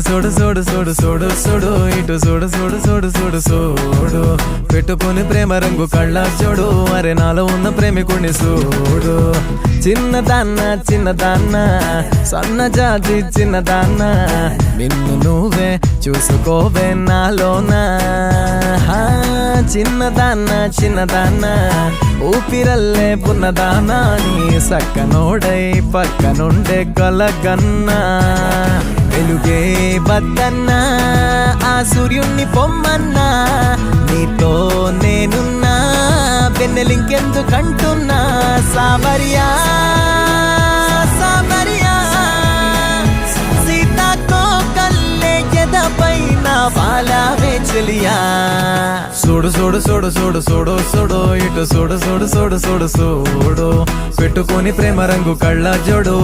సోడు సోడు చూడు చూడు సోడు సోడు ఇటు సోడు సోడు చూడు చూడు సోడు. పెట్టుకుని ప్రేమ రంగు కళ్ళ చూడు అరే నాలో ఉన్న ప్రేమికుని చూడు చిన్నదాన్న చిన్నదాన్న సన్న జాతి చిన్నదాన్న నిన్ను నువ్వే చూసుకోవే నాలోనా. హా, చిన్నదాన్న చిన్నదాన్న ఊపిరల్లే పున్నదానా నీ సక్కనోడై పక్కనుండే కలగన్నా. వద్దన్నా ఆ సూర్యుణ్ణి పొమ్మన్నా నీతో నేనున్నా వెన్నెలింకెందుకంటున్నా సామరియా సామరియా. సీతాకో కల్లే ఎదపైన బాలావే చెలియా. చూడు సుడు సుడు సుడు సుడు సుడు ఇటు సుడు సుడు సుడు సుడు సూడు. పెట్టుకొని ప్రేమ రంగు కళ్ళ జోడు.